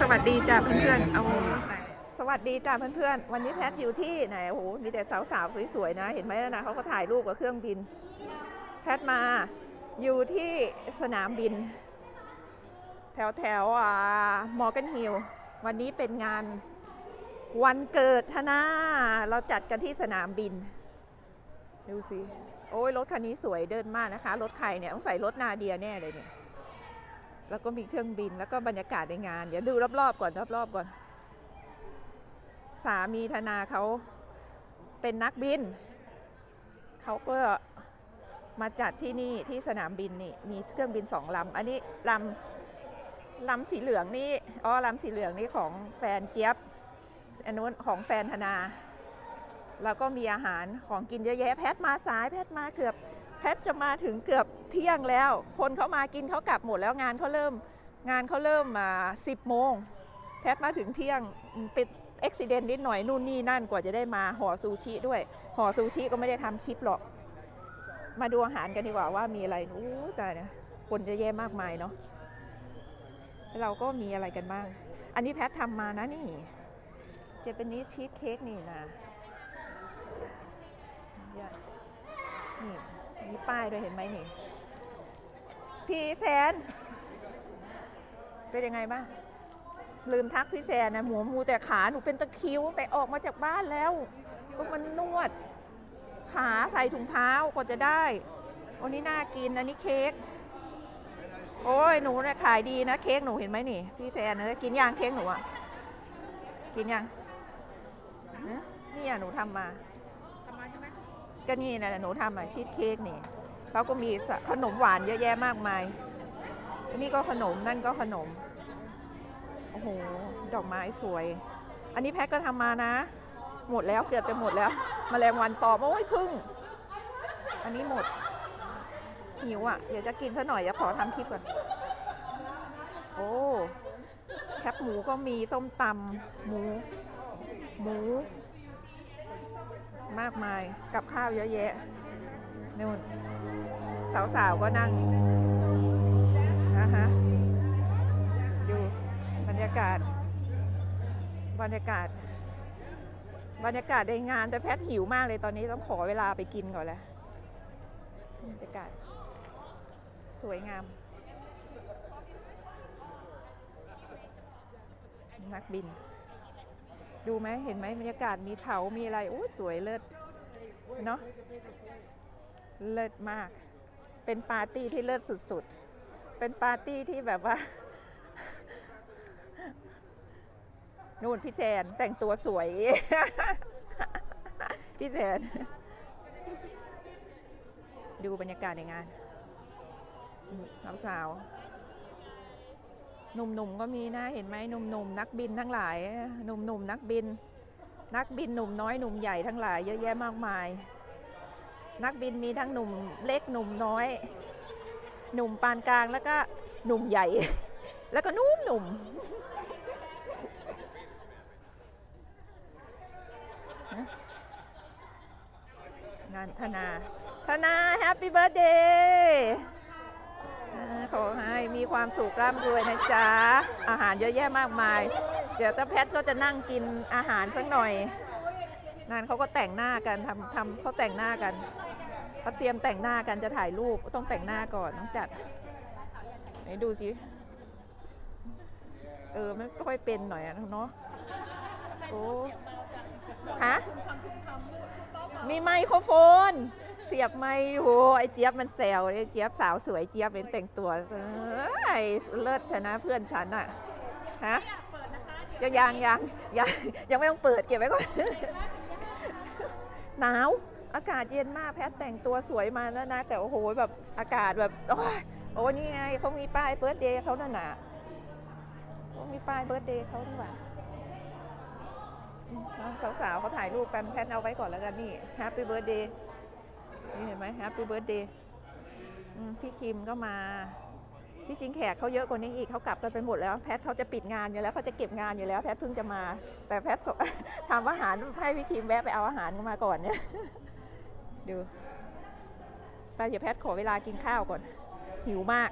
สวัสดีจ้าเพื่อนๆเอาสวัสดีจ้าเพื่อนๆ วันนี้แพทอยู่ที่ไหนโอ้โหมีแต่สาวๆสวยๆนะ เห็นไหมนะเขาก็ถ่ายรูปกับเครื่องบิน แพทมาอยู่ที่สนามบิน แถวแถวอ่ามอร์แกนฮิลวันนี้เป็นงานวันเกิดธนาเราจัดกันที่สนามบิน ดูสิ โอ้ยรถคันนี้สวยเดินมากนะคะ รถใครเนี่ยต้องใส่รถนาเดียแน่เลยเนี่ย แล้วก็มีเครื่องบินแล้วก็บรรยากาศในงาน เดี๋ยวดูรอบๆก่อนรอบๆก่อน สามีธนาเขาเป็นนักบิน เขาก็มาจัดที่นี่ที่สนามบินนี่มีเครื่องบินสองลำอันนี้ลำลำสีเหลืองนี่อ๋อลำสีเหลืองนี่ของแฟนเจี๊ยบอันนู้นของแฟนธนา แล้วก็มีอาหารของกินเยอะแยะแพทมาสายแพทมาเกือบ แพทจะมาถึงเกือบเที่ยงแล้ว คนเขามากินเขากลับหมดแล้วงานเขาเริ่มงานเขาเริ่มมาสิบโมงแพทมาถึงเที่ยงเป็นอุบิเหตุนิดหน่อยนู่นนี่นั่นกว่าจะได้มาห่อซูชิด้วยห่อซูชิก็ไม่ได้ทำคลิปหรอก มาดูอาหารกันดีกว่าว่ามีอะไรอู้แต่เนี่ยคนเยอะแยะมากมายเนาะเราก็มีอะไรกันบ้าง อันนี้แพททำมานะนี่เจเป็นนิสชีสเค้กนี่นะนี่ มีป้ายด้วยเห็นไหมนี่พี่แซนเป็นยังไงบ้าง ลืมทักพี่แซนนะหมูมูแต่ขาหนูเป็นตะคิวแต่ออกมาจากบ้านแล้วก็มันนวด ขาใส่ถุงเท้ากว่าจะได้อันนี้น่ากินอันนี้เค้กโอ้ยหนูเนี่ยขายดีนะเค้กหนูเห็นไหมนี่ พี่แซนเนะกินยางเค้กหนูอะกินยังฮะนี่อะหนูทำมา ก็นี่นะหนูทำอะชีสเค้กนี่เขาก็มีขนมหวานเยอะแยะมากมาย นี่ก็ขนมนั่นก็ขนม โอ้โห ดอกไม้สวย อันนี้แพ็คก็ทำมานะ หมดแล้วเกือบจะหมดแล้วมแมลงวันตอบโอ้ยพึ่ง อันนี้หมด หิวอะ เดี๋ยวจะกินซะหน่อยจะขอทำคลิปก่อน โอ้ แคบหมูก็มีส้มตำหมู หมู มากมายกับข้าวเยอะแยะนู่นสาวๆก็นั่งนะฮะดูบรรยากาศ บรรยากาศ บรรยากาศในงานแต่แพทหิวมากเลยตอนนี้ต้องขอเวลาไปกินก่อนแล้วบรรยากาศ สวยงาม นักบิน ดูไหมเห็นไหมบรรยากาศมีเขามีอะไรโอ้สวยเลิศเนาะเลิศมาก เป็นปาร์ตี้ที่เลิศสุดๆ เป็นปาร์ตี้ที่แบบว่า นู่นพี่แซนแต่งตัวสวย พี่แซนดูบรรยากาศในงานสาว หนุ่มๆก็มีนะเห็นไหมหนุ่มๆนักบินทั้งหลายหนุ่มๆนักบิน นักบินหนุ่มน้อยหนุ่มใหญ่ทั้งหลายเยอะแยะมากมาย นักบินมีทั้งหนุ่มเล็กหนุ่มน้อย หนุ่มปานกลางแล้วก็หนุ่มใหญ่ แล้วก็นุ่มหนุ่มงานธนา ธนาแฮปปี้เบิร์ดเดย์ ขอให้มีความสุขร่ำรวยนะจ๊ะ อาหารเยอะแยะมากมาย เดี๋ยวตาแพทก็จะนั่งกินอาหารสักหน่อยงานเขาก็แต่งหน้ากันทำทำเขาแต่งหน้ากันเขาเตรียมแต่งหน้ากันจะถ่ายรูปต้องแต่งหน้าก่อนต้องจัดไหนดูสิเออไม่ค่อยเป็นหน่อยอะเนาะโอ้ฮะมีไมโครโฟน เสียบไมค์โหไอเจี๊ยบมันแซวไอเจี๊ยบสาวสวยเจี๊ยบเป็นแต่งตัวเอ้ยเลิศชนะเพื่อนฉันอะฮะยังยังยังยังยังไม่ต้องเปิดเก็บไว้ก่อนหนาวอากาศเย็นมากแพทแต่งตัวสวยมาแล้วนะ แต่โอ้โหแบบอากาศแบบโอ้ยโอ้นี่ไงเขามีป้ายเบิร์ดเดย์เขานั่นน่ะเขามีป้ายเบิร์ดเดย์เขาดีกว่าสาวๆเขาถ่ายรูปกันแพทเอาไว้ก่อนแล้วกันนี่ Happy Birthday นี่เห็นไหม Happy Birthday อืมพี่คิมก็มา ที่จริงแขกเขาเยอะกว่านี้อีกเขากลับกันไปหมดแล้ว แพทเขาจะปิดงานอยู่แล้วเขาจะเก็บงานอยู่แล้วแพทเพิ่งจะมา แต่แพททำอาหารให้พี่คิมแวะไปเอาอาหารมาก่อนเนี่ยดูไปเดี๋ยวแพทขอเวลากินข้าวก่อน หิวมาก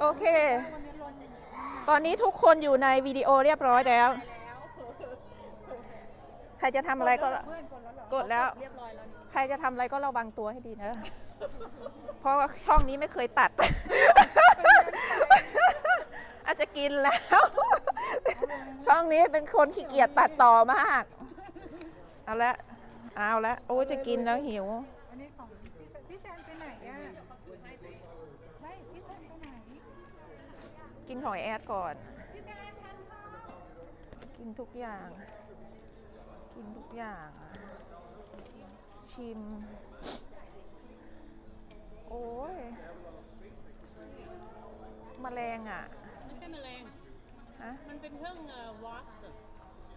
โอเค ตอนนี้ทุกคนอยู่ในวิดีโอเรียบร้อยแล้ว ใครจะทำอะไรก็เพื่อนกดแล้วเหรอกดแล้ว เรียบร้อยแล้วใครจะทำอะไรก็ระวังตัวให้ดีนะ เพราะว่าช่องนี้ไม่เคยตัด อาจจะกินแล้ว ช่องนี้เป็นคนขี้เกียจตัดต่อมาก เอาละ เอาละ โอ้จะกินแล้วหิว อันนี้ของพี่แซนพี่แซนไปไหนอะไม่พี่แซนไปไหน กินของไอ้แอดก่อน พี่แซนทานข้าวกินทุกอย่าง กินทุกอย่างชิม โอ้ยแมลงอะ ไม่ใช่แมลงฮะมันเป็นเครื่องวอช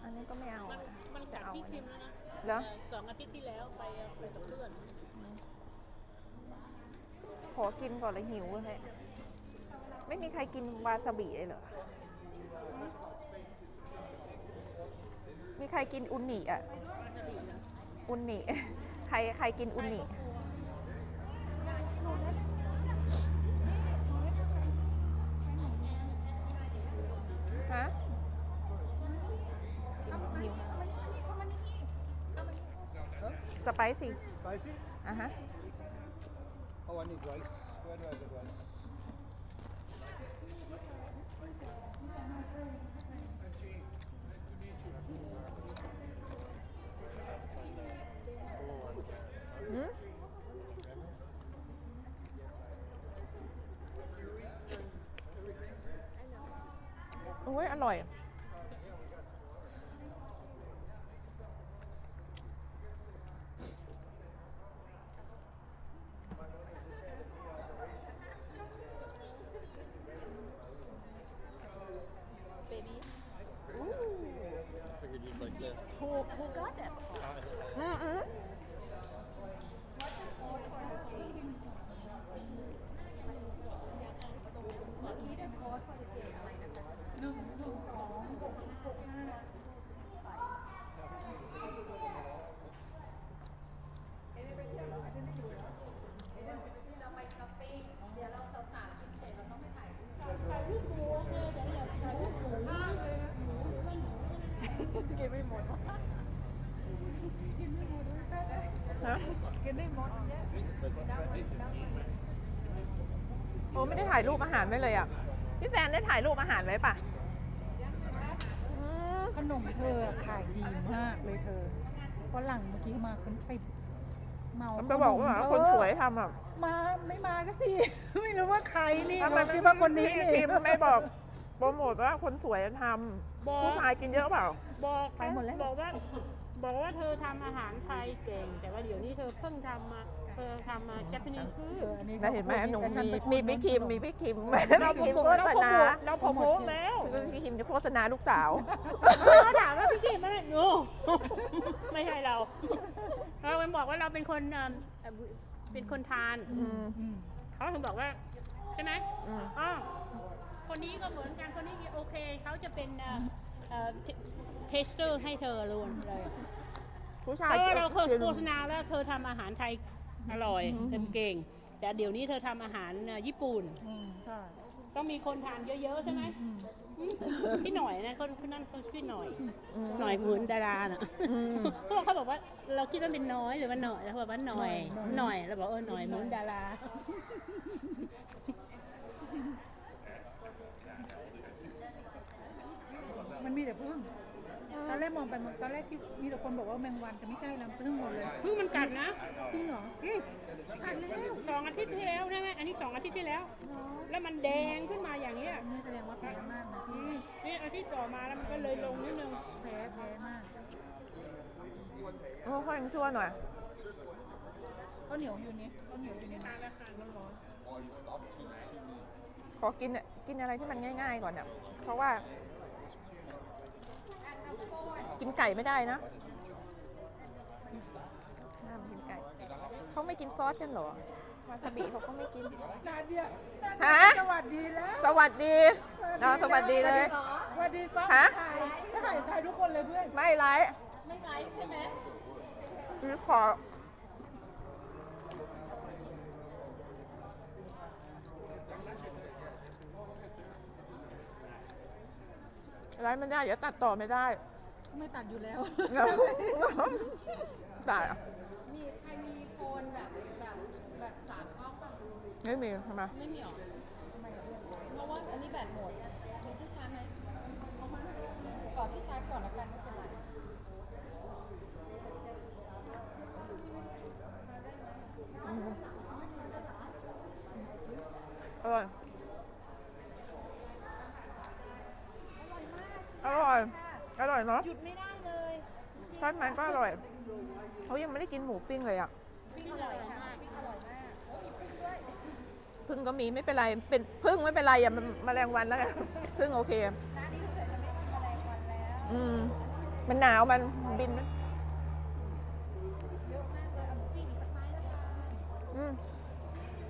อันนี้ก็ไม่เอามันอะมันกัดพี่คิมแล้วนะเหรอเอ่อสองอาทิตย์ที่แล้วไปไปกับเพื่อน ขอกินก่อนเลยหิวเลยไม่มีใครกินวาซาบิเลยเหรอ มีใครกินอุนิอะ อุนิ ใครใครกินอุนิ ฮะกินหิวสไปซี่ Spicy? อะฮะ Oh, I need rice. Where do I get rice? หืม โอ้ยอร่อย Who who got that อืมอืมฮะ กินได้หมดเนี่ย โอ้ ไม่ได้ถ่ายรูปอาหารไว้เลยอะพี่แซนได้ถ่ายรูปอาหารไว้ปะอืมขนมเธอขายดีมากเลยเธอฝรั่งเมื่อกี้มาคนติดเมาผมจะบอกว่าขคนเธอสวยทำอะมาไม่มาสักที ไม่รู้ว่าใครนี่ทำไมเราคิดว่าคนนี้พี่นี่พิมพ์ไม่บอกโปรโมทว่าคนสวยทบอำกผู้ชายกินเยอะเปล่า บอกไปหมดแล้วบอกว่า บอกว่าเธอทำอาหารไทยเก่ง แต่ว่าเดี๋ยวนี้เธอเพิ่งทำมา เธอทำมา Japanese เอ food ออันนี้ได้เห็นไหมหนูแต่ฉัมีไปพูดมีพี่คิมขนมีพี่คิมเราพี่คิมโปโฆรษโมทณาเราโปรโมทแล้วพี่คิมจะโฆษณาลูกสาวเขาถามว่าพี่คิมไม่ได้โนไม่ใช่เราเราเป็นบอกว่าเราเป็นคนเอิ่มเอ่อเป็นคนทานอืมอืมเขาถึงบอกว่าใช่ไหมอืมอ๋อคนนี้ก็เหมือนกันคนนี้โอเคเขาจะเป็นเทสเตอร์ให้เธอเลยเลยผู้เพชายราะว่าเราเคยกินโฆษณาแล้วเธอทำอาหารไทย อร่อยอืมเธอเก่ง แต่เดี๋ยวนี้เธอทำอาหารเอ่อญี่ปุ่นอืมใช่ต้องมีคนทานเยอะๆใช่ไหมอืมอืมพี่หน่อยนะคนคนนั้นเขาชื่อหน่อยอืมหน่อยเหมือนดาราน่ะอืมพวกเขาบอกว่าเราคิดว่าเป็นน้อยหรือว่าหน่อยแล้วเขาบอกว่าหน่อยหน่อยเราบอกเออหน่อยเหมือนดารามันมีแต่พึ่งตอน แรกมองไปมันตอนแรกที่มีแต่คนบอกว่าแมงวันแต่ไม่ใช่ลำพึ่งหมดเลยเพิ่งมันกัดนะจริงเหรออืมกัดแล้วสองอาทิตย์ที่แล้วนะแม่อันนี้สองอาทิตย์ที่แล้ว แล้วมันแดงขึ้นมาอย่างเนี้ยอันนี้แสดงว่าแพ้มากนะอืมนี่อาทิตย์ต่อมาแล้วมันก็เลยลงนิดนึงแพ้แพ้มากโอ้ค่อยชั่วหน่อยข้าวเหนียวอยู่นี่ข้าวเหนียวอยู่นี่ทานแล้วทานร้อนขอกินกินอะไรที่มันง่าย ๆ ก่อนเนี่ยเพราะว่า กินไก่ไม่ได้นะห้ามกินไก่เขาไม่กินซอสกันเหรอวาซาบิเขาก็ไม่กินนาเดียฮะ สวัสดีแล้วสวัสดีเราสวัสดีเลย สวัสดีป้าฮะ ถ่ายถ่ายถ่ายทุกคนเลยเพื่อนไม่ไลฟ์ไม่ไลฟ์ใช่ไหมคือขออ อะไรไม่ได้เดี๋ยวตัดต่อไม่ได้ ไม่ตัดอยู่แล้ว ตายอะมีใครมีโคนแบบแบบแบบสามกล้องป่ะไม่มีทำไมไม่มีหรอทำไมกับเพื่อนเพราะว่าอันนี้แบตหมดมีที่ชาร์จไหมเอามาก่อนที่ชาร์จก่อนแล้วกันไม่เป็นไรอร่อย อร่อย อร่อยเนาะหยุดไม่ได้เลยทอดมันก็อร่อย เขายังไม่ได้กินหมูปิ้งเลยอะพี่อร่อยมากพึ่งก็มีไม่เป็นไร เป็นพึ่งไม่เป็นไรอย่ามันแมลงวันแล้วกันพึ่งโอเคอืม มันหนาวมันบินอืม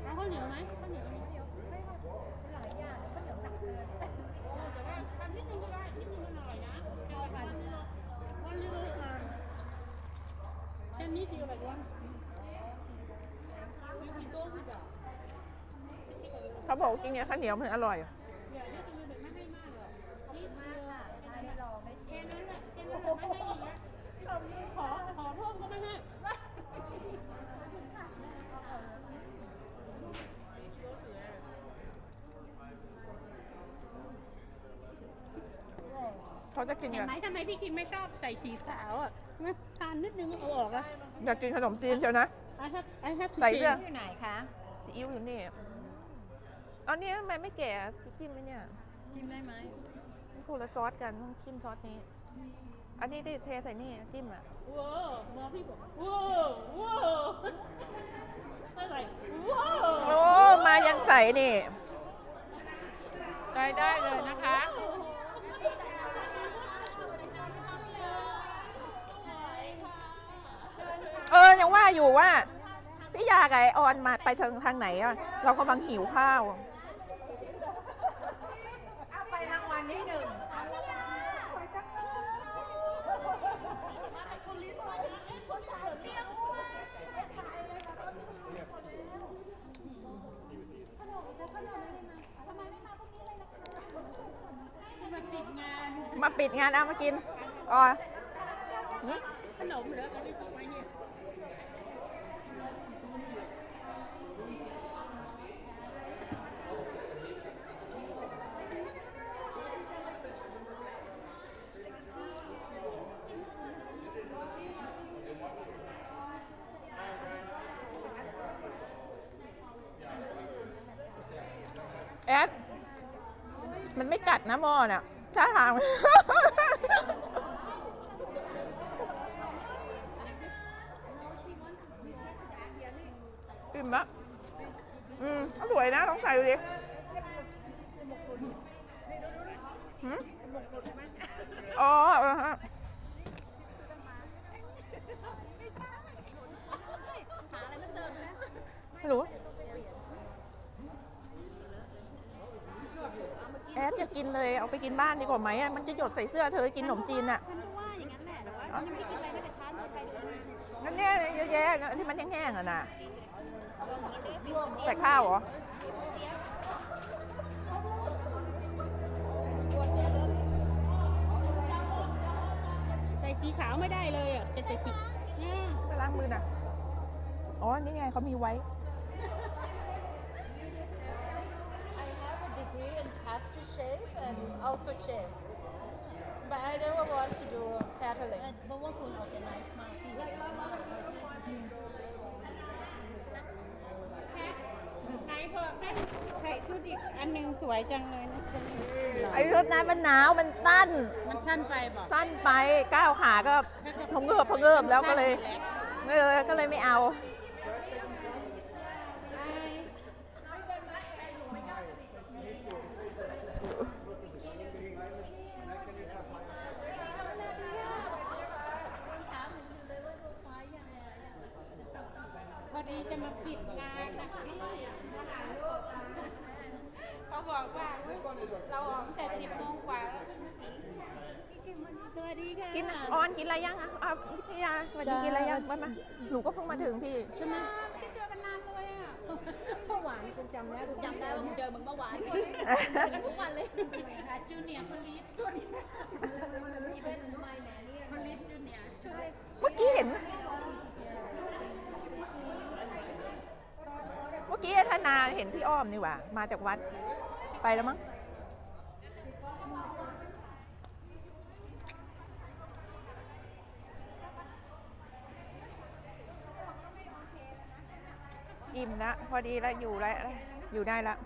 เอาข้าวเหนียวไหมข้าวเหนียวไหมไม่ค่ะหลายอย่างข้าวเหนียวหนักเกินแต่ว่าทำนิดนึงก็ได้นิดนึงมันอร่อยนะแต่ว่าวันนี้เราวันนี้เราทาน แค่นิดเดียวแบบว่า you can go with that เขาบอกกินกับข้าวเหนียวมันอร่อยอย่าเรียกตัวแบบไม่ให้มากหรอกนิดเดียวแค่นั้นแหละแค่นั้นแหละไม่ให้อีกนะขอขอเพิ่มก็ไม่ให้ เขาจะกินเห็นกัน ไหมทำไมพี่คิมไม่ชอบใส่สีขาวอะ ไม่ทานนิดนึงเอาออกอะอยากกินขนมจีนเชียวนะ I have I have to ใส่เสื้อ change อยู่ไหนคะซีอิ๊วอยู่นี่เอาเนี่ยทำไมไม่แก่จิ้มไหมเนี่ยกินได้ไหมมันคนละซอสกันต้องจิ้มซอสนี้ อันนี้ที่เทใส่นี่จิ้มอะว้าวมองพี่บอกว้าวว้าวอะไรว้าวโอ้มายังใส่นี่ ได้ได้เลยนะคะเอ อยังว่าอยู่ว่าพี่ยากับไอออนมาไปทางทางไหนอะเรากำลังหิวข้าวเอาไปรางวัลที่หนึ่งมาปิดงานมาปิดงานเอามากินออน ขนมเหรอเอาไปพกไว้เนี่ยแอดมันไม่กัดนะหมอน่ะถ้าทาง อิ่มละอืมอร่อยนะลองใส่ดูดิหืมอ๋อเออฮะหาอะไรมาเสิร์ฟนะไม่รู้แอดจะกินเลยเอาไปกินบ้านดีกว่าไหมอะมันจะหยดใส่เสื้อเธอกินขนมจีนอะฉันก็ว่าอย่างนั้นแหละแต่ว่าฉันยังไม่ได้กินอะไรตั้งแต่เช้าเลยไปดูนะนั่นเนี่ยเยอะแยะนะที่มันแห้งๆอะนะ ใส่ข้าวเหรอเจี๊ยบใส่สีขาวไม่ได้เลยอะจะใส่ปิดเนี่ยไปล้างมือน่ะ อ๋อ นี่ไงเขามีไว้ I have a degree in pastry chef and also chef but I never want to do catering เพราะว่าคุณ organize มาก พี่ไหนพอได้ใส่ชุดอีกอันหนึงสวยจังเลยนะจังไอ้รถนั้นมันหนาวมันสั้น มันสั้นไปบอกสั้นไปก้าวขาก็พะเงิบพะเงิบแล้วก็เลยเออก็เลยไม่เอา พอดีจะมาปิดงานนะคะเขาบอ กว่าเราออกแต่สิบโมงกว่าแล้วสวัสดีค่ะกินออนกินอะไรยังอะอะพี่ยาสวัสดีกินอะไรยังมามาหนูก็เพิ่งมาถึงพี่ใช่ไหมไม่ได้เจอกันนานเลยอะเมื่อวานกูจำได้กูจำได้ว่ากูเจอมึงเมื่อวานเจอกันทุกวันเลยค่ะจูเนียร์พลิสจูเนียร์อีเวนต์ไม่แมนนี่พลิสจูเนียร์ช่วยเมื่อกี้เห็นเมื่อกี้ธนาเห็นพี่อ้อมนี่หว่ามาจากวัด ไปแล้วมั้งอิ่มละพอดีแล้วอยู่แล้วอยู่ได้แล้ว